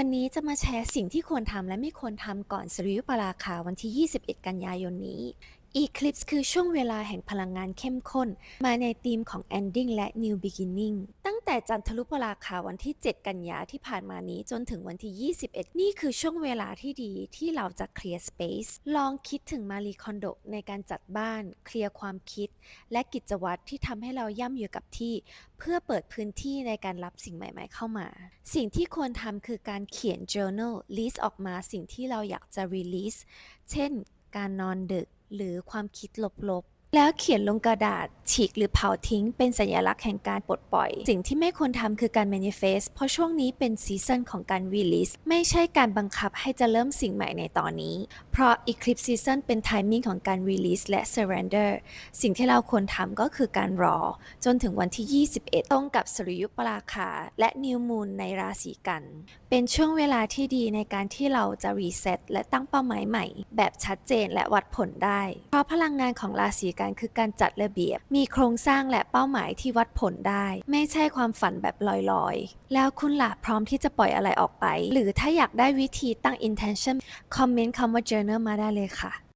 วันนี้จะมาแชร์สิ่งที่ควรทำและไม่ควรทำก่อนสุริยุปราคาวันที่ 21 กันยายนนี้ Eclipse คือช่วงเวลาแห่งพลังงานเข้มข้น มาในธีมของ Ending และ New Beginning แต่จันทรุปราคาวันที่ 7 กันยาที่ผ่านมานี้จนถึงวันที่ 21 นี่คือช่วงเวลาที่ดีที่เราจะเคลียร์ Space ลองคิดถึงมารีคอนโดในการจัดบ้าน เคลียร์ความคิด และกิจวัตรที่ทำให้เราย่ำอยู่กับที่ เพื่อเปิดพื้นที่ในการรับสิ่งใหม่ ๆ เข้ามา สิ่งที่ควรทำคือการเขียน journal list ออกมาสิ่งที่เราอยากจะ release เช่น การนอนดึกหรือความคิดลบๆ แล้วเขียนลงกระดาษ ฉีกหรือเผาทิ้ง เป็นสัญลักษณ์แห่งการปลดปล่อย สิ่งที่ไม่ควรทำคือการ manifest เพราะช่วงนี้เป็นซีซันของการ release ไม่ใช่การบังคับให้จะเริ่มสิ่งใหม่ในตอนนี้ เพราะ eclipse season เป็น timing ของการ release และ surrender สิ่งที่เราควรทำก็คือการรอ จนถึงวันที่ 21 ตรงกับสุริยุปราคา และ New Moon ในราศีกัน เป็นช่วงเวลาที่ดีในการที่เราจะรีเซ็ตและตั้งเป้าหมายใหม่ แบบชัดเจนและวัดผลได้ เพราะพลังงานของราศีกันกันคือการจัดระเบียบ มีโครงสร้างและเป้าหมายที่วัดผลได้ ไม่ใช่ความฝันแบบลอยๆ แล้วคุณล่ะพร้อมที่จะปล่อยอะไรออกไป หรือถ้าอยากได้วิธีตั้ง intention คอมเมนต์คำว่า journal มาได้เลยค่ะ